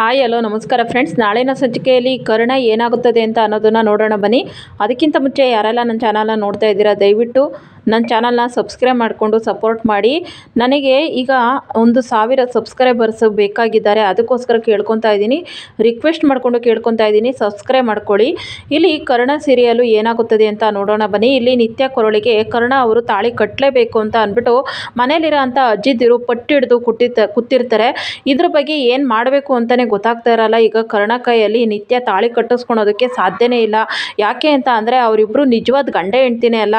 Hi hello ನಮಸ್ಕಾರ friends ನಾಳಿನ ಸಂಚಿಕೆಯಲ್ಲಿ ಕರ್ಣ ಏನಾಗುತ್ತದೆ ಅಂತ ಅನ್ನೋದನ್ನು ನೋಡೋಣ ಬನ್ನಿ. ಅದಕ್ಕಿಂತ ಮುಂಚೆ ಯಾರೆಲ್ಲ ನನ್ನ ಚಾನಲ್ನ ನೋಡ್ತಾ ಇದ್ದೀರಾ, ದಯವಿಟ್ಟು ನನ್ನ ಚಾನಲ್ನ ಸಬ್ಸ್ಕ್ರೈಬ್ ಮಾಡಿಕೊಂಡು ಸಪೋರ್ಟ್ ಮಾಡಿ. ನನಗೆ ಈಗ ಒಂದು ಸಾವಿರ ಸಬ್ಸ್ಕ್ರೈಬರ್ಸ್ ಬೇಕಾಗಿದ್ದಾರೆ. ಅದಕ್ಕೋಸ್ಕರ ಕೇಳ್ಕೊತಾ ಇದ್ದೀನಿ. ರಿಕ್ವೆಸ್ಟ್ ಮಾಡಿಕೊಂಡು ಕೇಳ್ಕೊತಾ ಇದ್ದೀನಿ. ಸಬ್ಸ್ಕ್ರೈಬ್ ಮಾಡ್ಕೊಳ್ಳಿ. ಇಲ್ಲಿ ಕರ್ಣ ಸೀರಿಯಲು ಏನಾಗುತ್ತದೆ ಅಂತ ನೋಡೋಣ ಬನ್ನಿ. ಇಲ್ಲಿ ನಿತ್ಯ ಕೊರಳಿಗೆ, ಕರ್ಣ ಅವರು ತಾಳಿ ಕಟ್ಟಲೇಬೇಕು ಅಂತ ಅಂದ್ಬಿಟ್ಟು ಮನೇಲಿರೋ ಅಂಥ ಪಟ್ಟು ಹಿಡಿದು ಕುಟ್ಟಿರ್ತ, ಕೂತಿರ್ತಾರೆ. ಇದ್ರ ಬಗ್ಗೆ ಏನು ಮಾಡಬೇಕು ಅಂತಲೇ ಗೊತ್ತಾಗ್ತಾ ಇರಲ್ಲ. ಈಗ ಕರ್ಣ ಕೈಯಲ್ಲಿ ನಿತ್ಯ ತಾಳಿ ಕಟ್ಟಿಸ್ಕೊಳೋದಕ್ಕೆ ಸಾಧ್ಯನೇ ಇಲ್ಲ. ಯಾಕೆ ಅಂತ ಅಂದರೆ ಅವರಿಬ್ಬರು ನಿಜವಾದ ಗಂಡ ಹೆಂಡ್ತಿನೇ ಅಲ್ಲ.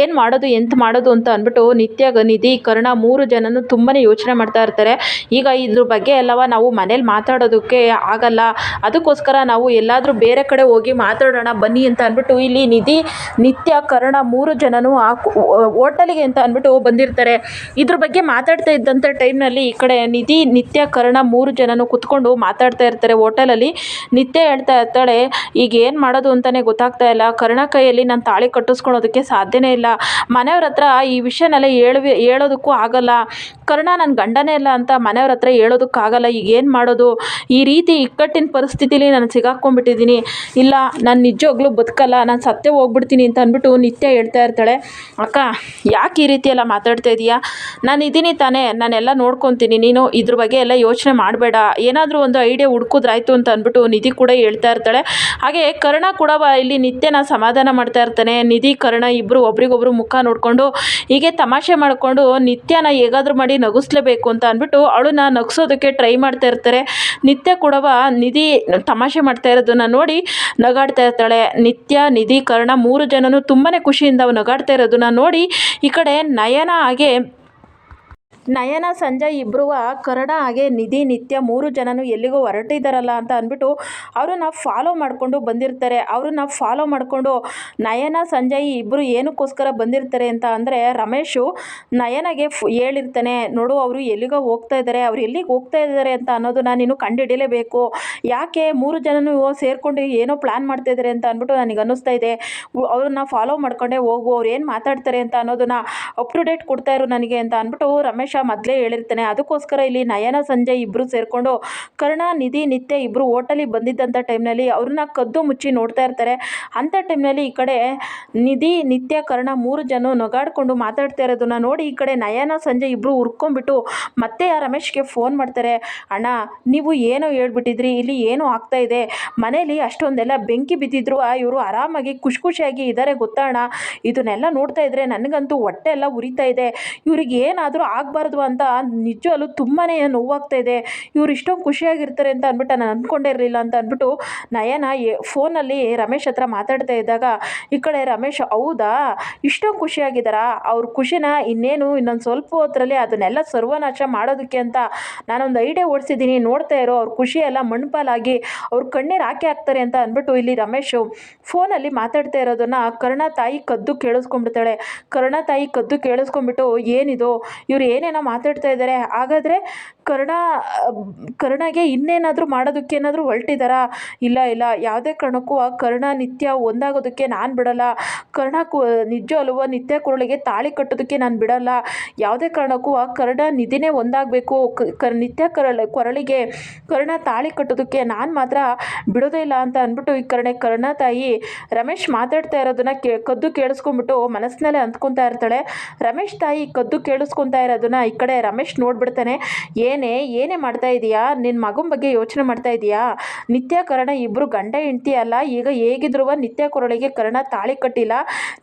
ಏನು ಮಾಡೋದು ಎಂತ ಮಾಡೋದು ಅಂತ ಅಂದ್ಬಿಟ್ಟು ನಿತ್ಯ ನಿಧಿ ಕರ್ಣ ಮೂರು ಜನನು ತುಂಬಾ ಯೋಚನೆ ಮಾಡ್ತಾ ಇರ್ತಾರೆ. ಈಗ ಇದ್ರ ಬಗ್ಗೆ ಎಲ್ಲವ ನಾವು ಮನೇಲಿ ಮಾತಾಡೋದಕ್ಕೆ ಆಗಲ್ಲ. ಅದಕ್ಕೋಸ್ಕರ ನಾವು ಎಲ್ಲಾದರೂ ಬೇರೆ ಕಡೆ ಹೋಗಿ ಮಾತಾಡೋಣ, ಬನ್ನಿ ಅಂತ ಅಂದ್ಬಿಟ್ಟು ಇಲ್ಲಿ ನಿಧಿ, ನಿತ್ಯ, ಕರ್ಣ ಮೂರು ಜನನು ಆ ಹೋಟೆಲಿಗೆ ಅಂತ ಅಂದ್ಬಿಟ್ಟು ಬಂದಿರ್ತಾರೆ. ಇದ್ರ ಬಗ್ಗೆ ಮಾತಾಡ್ತಾ ಇದ್ದಂಥ ಟೈಮ್ನಲ್ಲಿ ಈ ಕಡೆ ನಿಧಿ, ನಿತ್ಯ, ಕರ್ಣ ಮೂರು ಜನನು ಕುತ್ಕೊಂಡು ಮಾತಾಡ್ತಾ ಇರ್ತಾರೆ ಹೋಟೆಲಲ್ಲಿ. ನಿತ್ಯ ಹೇಳ್ತಾ ಇರ್ತಾಳೆ, ಈಗ ಏನು ಮಾಡೋದು ಅಂತಲೇ ಗೊತ್ತಾಗ್ತಾ ಇಲ್ಲ. ಕರ್ಣ ಕೈಯಲ್ಲಿ ನಾನು ತಾಳಿ ಕಟ್ಟಿಸ್ಕೊಳೋದಕ್ಕೆ ಸಾಧ್ಯನೇ ಇಲ್ಲ. ಮನೆಯವ್ರ ಹತ್ರ ಈ ವಿಷಯನೆಲ್ಲ ಹೇಳುವೆ ಹೇಳೋದಕ್ಕೂ ಆಗಲ್ಲ. ಕರ್ಣ ನನ್ನ ಗಂಡನೇ ಇಲ್ಲ ಅಂತ ಮನೆಯವ್ರ ಹತ್ರ ಹೇಳೋದಕ್ಕಾಗಲ್ಲ, ಈಗ ಏನು ಮಾಡೋದು? ಈ ರೀತಿ ಇಕ್ಕಟ್ಟಿನ ಪರಿಸ್ಥಿತಿಲಿ ನಾನು ಸಿಗಾಕ್ಕೊಂಡ್ಬಿಟ್ಟಿದ್ದೀನಿ ಇಲ್ಲ, ನಾನು ನಿಜವಾಗ್ಲೂ ಬದುಕಲ್ಲ, ನಾನು ಸತ್ಯ ಹೋಗ್ಬಿಡ್ತೀನಿ ಅಂತ ಅಂದ್ಬಿಟ್ಟು ನಿತ್ಯ ಹೇಳ್ತಾ ಇರ್ತಾಳೆ. ಅಕ್ಕ, ಯಾಕೆ ಈ ರೀತಿ ಎಲ್ಲ ಮಾತಾಡ್ತಾ ಇದೀಯಾ? ನಾನು ಇದ್ದೀನಿ ತಾನೇ, ನಾನೆಲ್ಲ ನೋಡ್ಕೊತೀನಿ. ನೀನು ಇದ್ರ ಬಗ್ಗೆ ಎಲ್ಲ ಯೋಚನೆ ಮಾಡಬೇಡ. ಏನಾದರೂ ಒಂದು ಐಡಿಯಾ ಹುಡ್ಕಿದ್ರಾಯ್ತು ಅಂತ ಅಂದ್ಬಿಟ್ಟು ನಿಧಿ ಕೂಡ ಹೇಳ್ತಾ ಇರ್ತಾಳೆ. ಹಾಗೆ ಕರ್ಣ ಕೂಡ ಇಲ್ಲಿ ನಿತ್ಯನ ಸಮಾಧಾನ ಮಾಡ್ತಾ ಇರ್ತಾನೆ. ನಿಧಿ, ಕರ್ಣ ಇಬ್ಬರು ಒಬ್ರಿಗೊಬ್ರು ಮುಖ ನೋಡಿಕೊಂಡು ಹೀಗೆ ತಮಾಷೆ ಮಾಡಿಕೊಂಡು ನಿತ್ಯನ ಹೇಗಾದರೂ ಮಾಡಿ ನಗಿಸ್ಲೇಬೇಕು ಅಂತ ಅಂದ್ಬಿಟ್ಟು ಅವಳನ್ನ ನಗಿಸೋದಕ್ಕೆ ಟ್ರೈ ಮಾಡ್ತಾ ಇರ್ತಾರೆ. ನಿತ್ಯ ಕೂಡವ ನಿಧಿ ತಮಾಷೆ ಮಾಡ್ತಾ ಇರೋದನ್ನ ನೋಡಿ ನಗಾಡ್ತಾ ಇರ್ತಾಳೆ. ನಿತ್ಯ, ನಿಧಿ, ಕರ್ಣ ಮೂರು ಜನನು ತುಂಬಾ ಖುಷಿಯಿಂದ ನಗಾಡ್ತಾ ಇರೋದನ್ನ ನೋಡಿ ಈ ಕಡೆ ನಯನ ಹಾಗೆ ನಯನ, ಸಂಜಯ್ ಇಬ್ಬರು ಕರುಣ ಹಾಗೆ ನಿಧಿ, ನಿತ್ಯ ಮೂರು ಜನನು ಎಲ್ಲಿಗೂ ಹೊರಟಿದ್ದಾರಲ್ಲ ಅಂತ ಅಂದ್ಬಿಟ್ಟು ಅವ್ರನ್ನ ಫಾಲೋ ಮಾಡಿಕೊಂಡು ಬಂದಿರ್ತಾರೆ. ಅವ್ರನ್ನ ಫಾಲೋ ಮಾಡಿಕೊಂಡು ನಯನ, ಸಂಜಯ್ ಇಬ್ಬರು ಏನಕ್ಕೋಸ್ಕರ ಬಂದಿರ್ತಾರೆ ಅಂತ ಅಂದರೆ ರಮೇಶು ನಯನಗೆ ಹೇಳಿರ್ತಾನೆ, ನೋಡು ಅವರು ಎಲ್ಲಿಗೋ ಹೋಗ್ತಾ ಇದ್ದಾರೆ ಅವ್ರು ಎಲ್ಲಿಗೆ ಹೋಗ್ತಾ ಇದ್ದಾರೆ ಅಂತ ಅನ್ನೋದನ್ನ ನೀನು ಕಂಡುಹಿಡಿಯಲೇಬೇಕು. ಯಾಕೆ ಮೂರು ಜನನು ಸೇರಿಕೊಂಡು ಏನೋ ಪ್ಲ್ಯಾನ್ ಮಾಡ್ತಾ ಇದ್ದಾರೆ ಅಂತ ಅಂದ್ಬಿಟ್ಟು ನನಗೆ ಅನ್ನಿಸ್ತಾ ಇದೆ. ಅವ್ರನ್ನ ಫಾಲೋ ಮಾಡ್ಕೊಂಡೇ ಹೋಗು, ಅವ್ರು ಏನು ಮಾತಾಡ್ತಾರೆ ಅಂತ ಅನ್ನೋದನ್ನ ಅಪ್ ಟು ಡೇಟ್ ಕೊಡ್ತಾ ಇರು ನನಗೆ ಅಂತ ಅಂದ್ಬಿಟ್ಟು ರಮೇಶ ಮೊದಲೇ ಹೇಳಿರ್ತಾನೆ. ಅದಕ್ಕೋಸ್ಕರ ಇಲ್ಲಿ ನಯನ, ಸಂಜಯ್ ಇಬ್ಬರು ಸೇರಿಕೊಂಡು ಕರ್ಣ, ನಿಧಿ, ನಿತ್ಯ ಇಬ್ಬರು ಹೋಟೆಲಿಗೆ ಬಂದಿದ್ದಂಥ ಟೈಮ್ನಲ್ಲಿ ಅವ್ರನ್ನ ಕದ್ದು ಮುಚ್ಚಿ ನೋಡ್ತಾ ಇರ್ತಾರೆ. ಅಂಥ ಟೈಮ್ನಲ್ಲಿ ಈ ಕಡೆ ನಿಧಿ, ನಿತ್ಯ, ಕರ್ಣ ಮೂರು ಜನ ನಗಾಡ್ಕೊಂಡು ಮಾತಾಡ್ತಾ ಇರೋದನ್ನ ನೋಡಿ ಈ ಕಡೆ ನಯನ, ಸಂಜಯ್ ಇಬ್ಬರು ಹುರ್ಕೊಂಡ್ಬಿಟ್ಟು ಮತ್ತೆ ಆ ರಮೇಶ್ಗೆ ಫೋನ್ ಮಾಡ್ತಾರೆ. ಅಣ್ಣ, ನೀವು ಏನೋ ಹೇಳ್ಬಿಟ್ಟಿದ್ರಿ, ಇಲ್ಲಿ ಏನೋ ಆಗ್ತಾ ಇದೆ. ಮನೇಲಿ ಅಷ್ಟೊಂದೆಲ್ಲ ಬೆಂಕಿ ಬಿದ್ದಿದ್ರು ಇವರು ಆರಾಮಾಗಿ ಖುಷಿ ಖುಷಿಯಾಗಿ ಇದ್ದಾರೆ ಗೊತ್ತಾ ಅಣ್ಣ? ಇದನ್ನೆಲ್ಲ ನೋಡ್ತಾ ಇದ್ರೆ ನನಗಂತೂ ಹೊಟ್ಟೆ ಎಲ್ಲ ಉರಿತಾ ಇದೆ. ಇವ್ರಿಗೆ ಏನಾದರೂ ಆಗಬಾರ್ದು ಅಂತ ನಿಜವಲ್ಲೂ ತುಂಬಾ ನೋವಾಗ್ತಾ ಇದೆ. ಇವ್ರು ಇಷ್ಟೊಂದು ಖುಷಿಯಾಗಿರ್ತಾರೆ ಅಂತ ಅಂದ್ಬಿಟ್ಟು ನಾನು ಅಂದ್ಕೊಂಡೇ ಇರಲಿಲ್ಲ ಅಂತ ಅಂದ್ಬಿಟ್ಟು ನಯನ ಫೋನಲ್ಲಿ ರಮೇಶ್ ಹತ್ರ ಮಾತಾಡ್ತಾ ಇದ್ದಾಗ, ಈ ಕಡೆ ರಮೇಶ್, ಹೌದಾ? ಇಷ್ಟೊಂದು ಖುಷಿಯಾಗಿದ್ದಾರಾ? ಅವ್ರ ಖುಷಿನ ಇನ್ನೇನು ಇನ್ನೊಂದು ಸ್ವಲ್ಪ ಹೊತ್ತರಲ್ಲಿ ಅದನ್ನೆಲ್ಲ ಸರ್ವನಾಶ ಮಾಡೋದಕ್ಕೆ ಅಂತ ನಾನೊಂದು ಐಡಿಯಾ ಓಡಿಸಿದ್ದೀನಿ. ನೋಡ್ತಾ ಇರೋ, ಅವ್ರ ಖುಷಿಯೆಲ್ಲ ಮಣ್ಪಾಲಾಗಿ ಅವ್ರ ಕಣ್ಣೀರು ಹಾಕಿ ಹಾಕ್ತಾರೆ ಅಂತ ಅಂದ್ಬಿಟ್ಟು ಇಲ್ಲಿ ರಮೇಶು ಫೋನಲ್ಲಿ ಮಾತಾಡ್ತಾ ಇರೋದನ್ನ ಕರ್ಣ ತಾಯಿ ಕದ್ದು ಕೇಳಿಸ್ಕೊಂಡ್ಬಿಡ್ತಾಳೆ. ಕರ್ಣ ತಾಯಿ ಕದ್ದು ಕೇಳಿಸ್ಕೊಂಡ್ಬಿಟ್ಟು, ಏನಿದು? ಇವ್ರು ಏನೇನೋ ಮಾತಾಡ್ತಾ ಇದ್ದಾರೆ. ಹಾಗಾದರೆ ಕರ್ಣ, ಕರ್ಣಗೆ ಇನ್ನೇನಾದರೂ ಮಾಡೋದಕ್ಕೆ ಏನಾದರೂ ಹೊರಟಿದ್ದಾರಾ ಇಲ್ಲ ಇಲ್ಲ. ಯಾವುದೇ ಕಾರಣಕ್ಕೂ ಆ ಕರ್ಣ ನಿತ್ಯ ಒಂದಾಗೋದಕ್ಕೆ ನಾನು ಬಿಡಲ್ಲ. ಕರ್ಣ ಕು ನಿಜ ಅಲ್ವ? ನಿತ್ಯ ಕುರಳಿಗೆ ತಾಳಿ ಕಟ್ಟೋದಕ್ಕೆ ನಾನು ಬಿಡಲ್ಲ. ಯಾವುದೇ ಕಾರಣಕ್ಕೂ ಆ ಕರ್ಣ ನಿಧಿನೇ ಒಂದಾಗಬೇಕು. ಕ ನಿತ್ಯ ಕರಳ, ಕೊರಳಿಗೆ ಕರ್ಣ ತಾಳಿ ಕಟ್ಟೋದಕ್ಕೆ ನಾನು ಮಾತ್ರ ಬಿಡೋದೇ ಇಲ್ಲ ಅಂತ ಅಂದ್ಬಿಟ್ಟು ಈ ಕರ್ಣೆ, ಕರ್ಣ ತಾಯಿ ರಮೇಶ್ ಮಾತಾಡ್ತಾ ಇರೋದನ್ನ ಕೇ, ಕದ್ದು ಕೇಳಿಸ್ಕೊಂಡ್ಬಿಟ್ಟು ಮನಸ್ಸಿನಲ್ಲೇ ಅಂದ್ಕೊತಾ ಇರ್ತಾಳೆ. ರಮೇಶ್ ತಾಯಿ ಕದ್ದು ಕೇಳಿಸ್ಕೊತಾ ಇರೋದನ್ನ ಈ ಕಡೆ ರಮೇಶ್ ನೋಡ್ಬಿಡ್ತಾನೆ, ಏನೇ ಏನೇ ಮಾಡ್ತಾ ಇದೀಯಾ? ನಿನ್ನ ಮಗನ ಬಗ್ಗೆ ಯೋಚನೆ ಮಾಡ್ತಾ ಇದೀಯಾ? ನಿತ್ಯ ಕರ್ಣ ಇಬ್ಬರು ಗಂಡ ಹೆಂಡ್ತಿ ಅಲ್ಲ, ಈಗ ಹೇಗಿದ್ರು ನಿತ್ಯ ಕೊರಳಿಗೆ ಕರ್ಣ ತಾಳಿ ಕಟ್ಟಿಲ್ಲ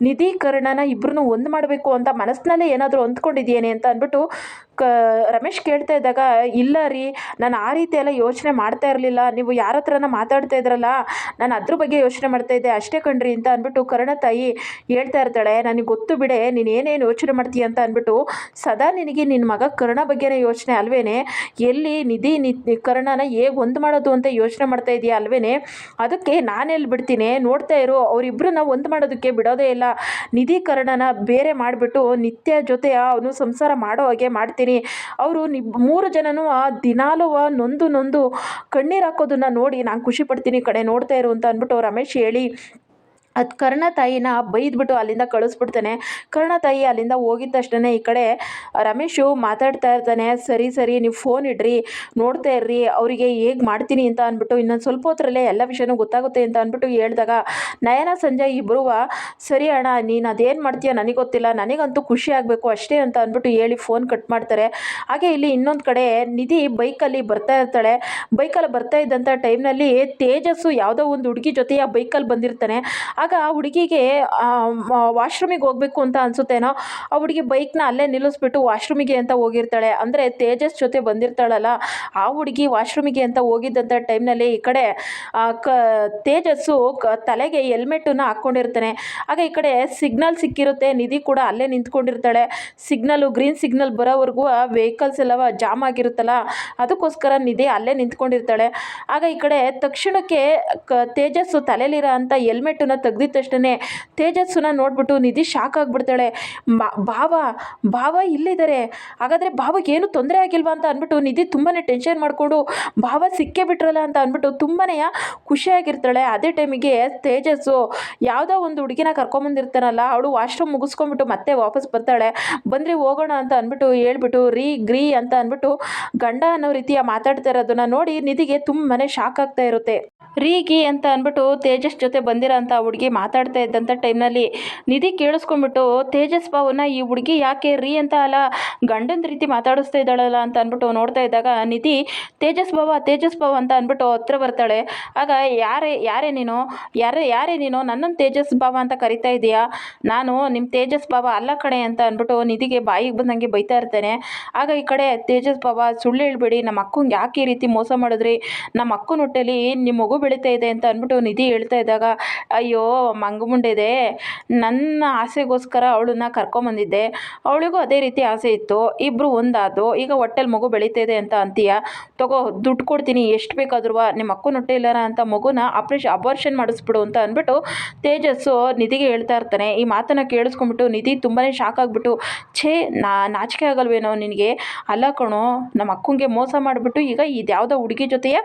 ನಿಧಿ ಕರ್ಣನ ಇಬ್ಬರನ್ನು ಒಂದು ಮಾಡಬೇಕು ಅಂತ ಮನಸ್ಸಿನಲ್ಲೇ ಏನಾದರೂ ಹೊಂದ್ಕೊಂಡಿದ್ಯೇನೆ? ಅಂತ ಅಂದ್ಬಿಟ್ಟು ಕ, ರಮೇಶ್ ಕೇಳ್ತಾ ಇದ್ದಾಗ, ಇಲ್ಲ ರೀ, ನಾನು ಆ ರೀತಿ ಎಲ್ಲ ಯೋಚನೆ ಮಾಡ್ತಾ ಇರಲಿಲ್ಲ. ನೀವು ಯಾರ ಹತ್ರನ ಮಾತಾಡ್ತಾ ಇದ್ರಲ್ಲ, ನಾನು ಅದ್ರ ಬಗ್ಗೆ ಯೋಚನೆ ಮಾಡ್ತಾ ಇದ್ದೆ. ಅಷ್ಟೇ ಕಣ್ರಿ ಅಂತ ಅಂದ್ಬಿಟ್ಟು ಕರ್ಣ ತಾಯಿ ಹೇಳ್ತಾ ಇರ್ತಾಳೆ. ನನಗೆ ಗೊತ್ತು ಬಿಡೆ, ನೀನು ಏನೇನು ಯೋಚನೆ ಮಾಡ್ತೀಯ ಅಂತ ಅಂದ್ಬಿಟ್ಟು, ಸದಾ ನಿನಗೆ ನಿನ್ನ ಮಗ ಕರ್ಣ ಬಗ್ಗೆನೇ ಯೋಚನೆ ಅಲ್ವೇನೆ? ಎಲ್ಲಿ ನಿಧಿ ನಿ, ಕರ್ಣನ ಹೇಗೆ ಒಂದು ಮಾಡೋದು ಅಂತ ಯೋಚನೆ ಮಾಡ್ತಾ ಇದೆಯಾ ಅಲ್ವೇನೆ? ಅದಕ್ಕೆ ನಾನೆಲ್ಲಿ ಬಿಡ್ತೀನಿ? ನೋಡ್ತಾ ಇರು ಅವರಿಬ್ಬರನ್ನ ಒಂದು ಮಾಡೋದಕ್ಕೆ ಬಿಡೋದೇ ಇಲ್ಲ. ನಿಧಿ ಕರ್ಣನ ಬೇರೆ ಮಾಡಿಬಿಟ್ಟು ನಿತ್ಯ ಜೊತೆ ಅವನು ಸಂಸಾರ ಮಾಡೋ ಹಾಗೆ ಮಾಡ್ತೀನಿ ಅವರು ನಿ ಮೂರು ಜನನೂ ದಿನಾಲೂ ನೊಂದು ನೊಂದು ಕಣ್ಣೀರು ಹಾಕೋದನ್ನ ನೋಡಿ ನಾನು ಖುಷಿ ಪಡ್ತೀನಿ ಕಡೆ ನೋಡ್ತಾ ಇರು ಅಂತ ಅಂದ್ಬಿಟ್ಟು ರಮೇಶ್ ಹೇಳಿ ಅದು ಕರ್ಣ ತಾಯಿನ ಬೈದ್ಬಿಟ್ಟು ಅಲ್ಲಿಂದ ಕಳಿಸ್ಬಿಡ್ತಾನೆ. ಕರ್ಣ ತಾಯಿ ಅಲ್ಲಿಂದ ಹೋಗಿದ ತಕ್ಷಣ ಈ ಕಡೆ ರಮೇಶು ಮಾತಾಡ್ತಾ ಇರ್ತಾನೆ, ಸರಿ ಸರಿ, ನೀವು ಫೋನ್ ಇಡ್ರಿ, ನೋಡ್ತಾ ಇರ್ರಿ, ಅವರಿಗೆ ಹೇಗೆ ಮಾಡ್ತೀನಿ ಅಂತ ಅಂದ್ಬಿಟ್ಟು ಇನ್ನೊಂದು ಸ್ವಲ್ಪ ಹೊತ್ತರಲ್ಲೇ ಎಲ್ಲ ವಿಷಯನೂ ಗೊತ್ತಾಗುತ್ತೆ ಅಂತ ಅಂದ್ಬಿಟ್ಟು ಹೇಳಿದಾಗ ನಯನ, ಸಂಜಯ್ ಇಬ್ಬರೂ ಸರಿ ಅಣ್ಣ, ನೀನು ಅದೇನು ಮಾಡ್ತೀಯ ನನಗೆ ಗೊತ್ತಿಲ್ಲ, ನನಗಂತೂ ಖುಷಿ ಆಗಬೇಕು, ಅಷ್ಟೇ ಅಂತ ಅಂದ್ಬಿಟ್ಟು ಹೇಳಿ ಫೋನ್ ಕಟ್ ಮಾಡ್ತಾರೆ. ಹಾಗೆ ಇಲ್ಲಿ ಇನ್ನೊಂದು ಕಡೆ ನಿಧಿ ಬೈಕಲ್ಲಿ ಬರ್ತಾ ಇರ್ತಾಳೆ. ಬೈಕಲ್ಲಿ ಬರ್ತಾ ಇದ್ದಂಥ ಟೈಮ್ನಲ್ಲಿ ತೇಜಸ್ಸು ಯಾವುದೋ ಒಂದು ಹುಡುಗಿ ಜೊತೆ ಆ ಬೈಕಲ್ಲಿ ಬಂದಿರ್ತಾನೆ. ಆಗ ಆ ಹುಡುಗಿಗೆ ವಾಶ್ರೂಮಿಗೆ ಹೋಗ್ಬೇಕು ಅಂತ ಅನಿಸುತ್ತೇನೋ, ಆ ಹುಡುಗಿ ಬೈಕ್ನ ಅಲ್ಲೇ ನಿಲ್ಲಿಸ್ಬಿಟ್ಟು ವಾಶ್ರೂಮಿಗೆ ಅಂತ ಹೋಗಿರ್ತಾಳೆ. ಅಂದರೆ ತೇಜಸ್ ಜೊತೆ ಬಂದಿರ್ತಾಳಲ್ಲ, ಆ ಹುಡುಗಿ ವಾಶ್ರೂಮಿಗೆ ಅಂತ ಹೋಗಿದ್ದಂಥ ಟೈಮ್ನಲ್ಲಿ ಈ ಕಡೆ ಕ, ತೇಜಸ್ಸು ತಲೆಗೆ ಹೆಲ್ಮೆಟನ್ನು ಹಾಕ್ಕೊಂಡಿರ್ತಾನೆ ಆಗ ಈ ಕಡೆ ಸಿಗ್ನಲ್ ಸಿಕ್ಕಿರುತ್ತೆ, ನಿಧಿ ಕೂಡ ಅಲ್ಲೇ ನಿಂತ್ಕೊಂಡಿರ್ತಾಳೆ. ಸಿಗ್ನಲ್ಲು ಗ್ರೀನ್ ಸಿಗ್ನಲ್ ಬರೋವರೆಗೂ ವೆಹಿಕಲ್ಸ್ ಎಲ್ಲವ ಜಾಮ್ ಆಗಿರುತ್ತಲ್ಲ, ಅದಕ್ಕೋಸ್ಕರ ನಿಧಿ ಅಲ್ಲೇ ನಿಂತ್ಕೊಂಡಿರ್ತಾಳೆ. ಆಗ ಈ ಕಡೆ ತಕ್ಷಣಕ್ಕೆ ಕ, ತೇಜಸ್ಸು ತಲೆಯಲ್ಲಿರೋ ಅಂಥ ಹೆಲ್ಮೆಟನ್ನು ತೆಗ್ದಿದ ತಕ್ಷಣ ತೇಜಸ್ಸನ್ನ ನೋಡ್ಬಿಟ್ಟು ನಿಧಿ ಶಾಕ್ ಆಗಿಬಿಡ್ತಾಳೆ. ಭಾವ ಭಾವ ಇಲ್ಲಿದ್ದಾರೆ ಹಾಗಾದರೆ ಭಾವಗೆ ಏನು ತೊಂದರೆ ಆಗಿಲ್ವಾ ಅಂತ ಅಂದ್ಬಿಟ್ಟು ನಿಧಿ ತುಂಬಾ ಟೆನ್ಷನ್ ಮಾಡಿಕೊಂಡು, ಭಾವ ಸಿಕ್ಕೇ ಬಿಟ್ರಲ್ಲ ಅಂತ ಅಂದ್ಬಿಟ್ಟು ತುಂಬಾ ಖುಷಿಯಾಗಿರ್ತಾಳೆ. ಅದೇ ಟೈಮಿಗೆ ತೇಜಸ್ಸು ಯಾವುದೋ ಒಂದು ಹುಡುಗಿನ ಕರ್ಕೊಂಬಂದಿರ್ತಾನಲ್ಲ ಅವಳು ವಾಶ್ರೂಮ್ ಮುಗಿಸ್ಕೊಂಡ್ಬಿಟ್ಟು ಮತ್ತೆ ವಾಪಸ್ ಬರ್ತಾಳೆ. ಬಂದರೆ ಹೋಗೋಣ ಅಂತ ಅಂದ್ಬಿಟ್ಟು ಹೇಳ್ಬಿಟ್ಟು, ರೀ, ಗ್ರೀ ಅಂತ ಅಂದ್ಬಿಟ್ಟು ಗಂಡ ಅನ್ನೋ ರೀತಿಯ ಮಾತಾಡ್ತಾ ಇರೋದನ್ನ ನೋಡಿ ನಿಧಿಗೆ ತುಂಬಾ ಶಾಕ್ ಆಗ್ತಾ ಇರುತ್ತೆ. ರೀಗಿ ಅಂತ ಅಂದ್ಬಿಟ್ಟು ತೇಜಸ್ ಜೊತೆ ಬಂದಿರೋ ಅಂತ ಹುಡುಗಿ ಮಾತಾಡ್ತಾ ಇದ್ದಂಥ ಟೈಮ್ನಲ್ಲಿ ನಿಧಿ ಕೇಳಿಸ್ಕೊಂಡ್ಬಿಟ್ಟು, ತೇಜಸ್ ಬಾವನ್ನ ಈ ಹುಡುಗಿ ಯಾಕೆ ರೀ ಅಂತ ಅಲ್ಲ ಗಂಡನ ರೀತಿ ಮಾತಾಡಿಸ್ತಾ ಇದ್ದಾಳಲ್ಲ ಅಂತ ಅಂದ್ಬಿಟ್ಟು ನೋಡ್ತಾ ಇದ್ದಾಗ ನಿಧಿ, ತೇಜಸ್ ಭಾವ ತೇಜಸ್ ಬಾವ ಅಂತ ಅಂದ್ಬಿಟ್ಟು ಹತ್ರ ಬರ್ತಾಳೆ. ಆಗ ಯಾರೇ ಯಾರೇ ನೀನು, ಯಾರೇ ಯಾರೇ ನೀನು ನನ್ನನ್ನು ತೇಜಸ್ ಬಾವ ಅಂತ ಕರಿತಾ ಇದೆಯಾ? ನಾನು ನಿಮ್ಮ ತೇಜಸ್ ಬಾವ ಅಲ್ಲ ಕಣೆ ಅಂತ ಅಂದ್ಬಿಟ್ಟು ನಿಧಿಗೆ ಬಾಯಿಗೆ ಬಂದಂಗೆ ಬೈತಾ ಇರ್ತಾನೆ. ಆಗ ಈ ಕಡೆ ತೇಜಸ್ ಭಾವ ಸುಳ್ಳು ಹೇಳ್ಬೇಡಿ ನಮ್ಮ ಅಕ್ಕಂಗೆ ಯಾಕೆ ಈ ರೀತಿ ಮೋಸ ಮಾಡಿದ್ರಿ? ನಮ್ಮ ಅಕ್ಕನ ಹೊಟ್ಟೆಲಿ ನಿಮ್ಮ ಮಗು ಬೆಳೀತಾ ಇದೆ ಅಂತ ಅಂದ್ಬಿಟ್ಟು ನಿಧಿ ಹೇಳ್ತಾ ಇದ್ದಾಗ, ಅಯ್ಯೋ ಮಂಗಮುಂಡೆದೆ. ನನ್ನ ಆಸೆಗೋಸ್ಕರ ಅವಳನ್ನ ಕರ್ಕೊಂಬಂದಿದ್ದೆ. ಅವಳಿಗೂ ಅದೇ ರೀತಿ ಆಸೆ ಇತ್ತು. ಇಬ್ಬರು ಒಂದಾದು ಈಗ ಹೊಟ್ಟೆಲಿ ಮಗು ಬೆಳೀತಾ ಇದೆ ಅಂತ ಅಂತೀಯ? ತಗೋ, ದುಡ್ಡು ಕೊಡ್ತೀನಿ. ಎಷ್ಟು ಬೇಕಾದ್ರೂ ನಿಮ್ಮ ಅಕ್ಕನ ಹೊಟ್ಟೆ ಇಲ್ಲಾರ ಅಂತ ಮಗುನ ಆಪ್ರೇಷನ್ ಅಬಾರ್ಷನ್ ಮಾಡಿಸ್ಬಿಡು ಅಂತ ಅಂದ್ಬಿಟ್ಟು ತೇಜಸ್ಸು ನಿಧಿಗೆ ಹೇಳ್ತಾ ಇರ್ತಾನೆ. ಈ ಮಾತನ್ನು ಕೇಳಿಸ್ಕೊಂಡ್ಬಿಟ್ಟು ನಿಧಿ ತುಂಬಾ ಶಾಕ್ ಆಗಿಬಿಟ್ಟು, ಛೇ, ನಾ, ನಾಚಿಕೆ ಆಗಲ್ವೇನೋ ನಿನಗೆ? ಅಲ್ಲ ಕಣೋ ನಮ್ಮ ಅಕ್ಕಂಗೆ ಮೋಸ ಮಾಡಿಬಿಟ್ಟು ಈಗ ಇದ್ಯಾವುದೋ ಹುಡುಗಿ ಜೊತೆಯ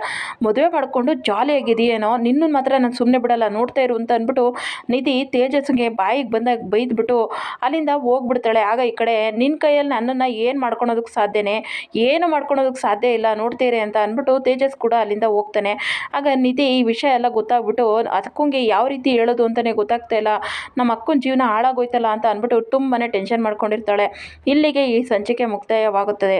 ಮದುವೆ ಮಾಡಿಕೊಂಡು ಜಾಲಿಯಾಗಿದೆಯೇನೋ? ನಿನ್ನನ್ನು ಮಾತ್ರ ನಾನು ಸುಮ್ಮನೆ ಬಿಡಲ್ಲ. ನೋಡ್ತಾ ಇರು ಅಂತ ಅಂದ್ಬಿಟ್ಟು ನಿಧಿ ತೇಜಸ್ಗೆ ಬಾಯಿಗೆ ಬಂದಾಗ ಬೈದ್ಬಿಟ್ಟು ಅಲ್ಲಿಂದ ಹೋಗ್ಬಿಡ್ತಾಳೆ. ಆಗ ಈ ಕಡೆ ನಿನ್ನ ಕೈಯಲ್ಲಿ ನನ್ನನ್ನು ಏನು ಮಾಡ್ಕೊಳೋದಕ್ಕೆ ಸಾಧ್ಯನೇ? ಏನು ಮಾಡ್ಕೊಳೋದಕ್ಕೆ ಸಾಧ್ಯ ಇಲ್ಲ, ನೋಡ್ತೀರಿ ಅಂತ ಅಂದ್ಬಿಟ್ಟು ತೇಜಸ್ ಕೂಡ ಅಲ್ಲಿಂದ ಹೋಗ್ತಾನೆ. ಆಗ ನಿಧಿ ಈ ವಿಷಯ ಎಲ್ಲ ಗೊತ್ತಾಗ್ಬಿಟ್ಟು ಅಕ್ಕಂಗೆ ಯಾವ ರೀತಿ ಹೇಳೋದು ಅಂತಲೇ ಗೊತ್ತಾಗ್ತಾ ಇಲ್ಲ. ನಮ್ಮ ಅಕ್ಕನ ಜೀವನ ಹಾಳಾಗೋಯ್ತಲ್ಲ ಅಂತ ಅಂದ್ಬಿಟ್ಟು ತುಂಬಾ ಟೆನ್ಷನ್ ಮಾಡ್ಕೊಂಡಿರ್ತಾಳೆ. ಇಲ್ಲಿಗೆ ಈ ಸಂಚಿಕೆ ಮುಕ್ತಾಯವಾಗುತ್ತದೆ.